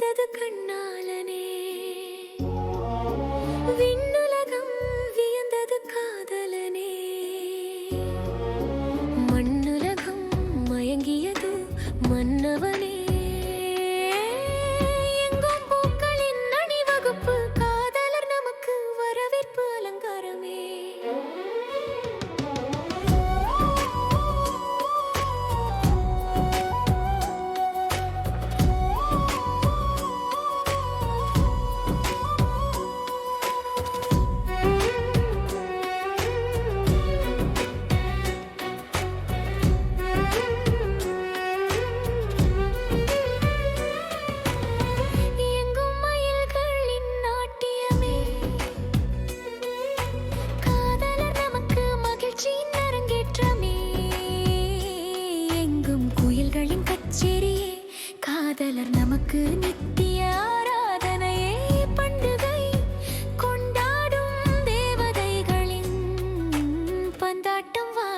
வியந்தது கண்ணாலனே. விண்ணுலகம் வியந்தது காதலனே. காதலர் நமக்கு நித்திய ஆராதனையே பண்டிகை. கொண்டாடும் தேவதைகளின் பந்தாட்டம் வா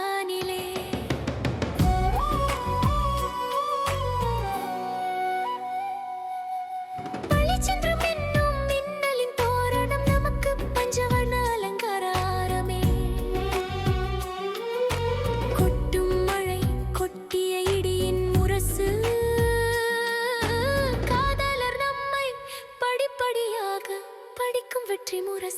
trimura